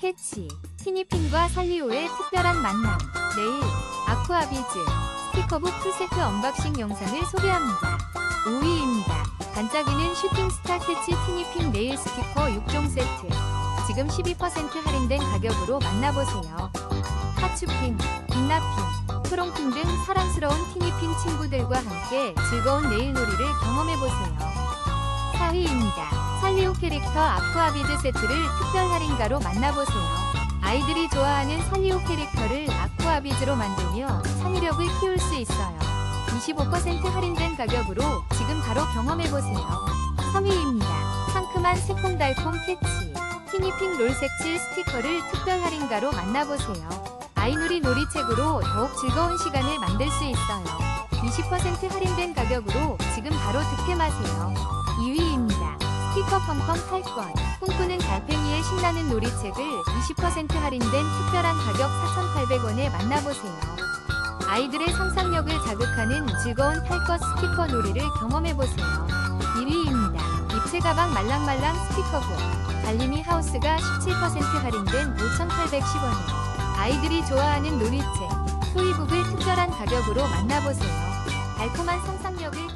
캐치, 티니핑과 살리오의 특별한 만남, 내일, 아쿠아비즈, 스티커북 풀세트 언박싱 영상을 소개합니다. 5위입니다. 반짝이는 슈팅스타 캐치 티니핑 네일 스티커 6종 세트. 지금 12% 할인된 가격으로 만나보세요. 하츄핑, 빛나핑, 프롱핑 등 사랑스러운 티니핑 친구들과 함께 즐거운 네일놀이를 경험해보세요. 4위입니다. 살리오 캐릭터 아쿠아비즈 세트를 특별 할인가로 만나보세요. 아이들이 좋아하는 살리오 캐릭터를 아쿠아비즈로 만들며 창의력을 키울 수 있어요. 25% 할인된 가격으로 지금 바로 경험해보세요. 3위입니다. 상큼한 새콤달콤 캐치. 티니핑 롤색칠 스티커를 특별 할인가로 만나보세요. 아이놀이 놀이책으로 더욱 즐거운 시간을 만들 수 있어요. 20% 할인된 가격으로 지금 바로 득템하세요. 2위입니다. 스티커 펑펑 탈권. 꿈꾸는 달팽이의 신나는 놀이책을 20% 할인된 특별한 가격 4,800원에 만나보세요. 아이들의 상상력을 자극하는 즐거운 탈것 스티커 놀이를 경험해보세요. 1위입니다. 입체 가방 말랑말랑 스티커북. 달림이 하우스가 17% 할인된 5,810원에 아이들이 좋아하는 놀이책, 토이북을 특별한 가격으로 만나보세요. 달콤한 상상력을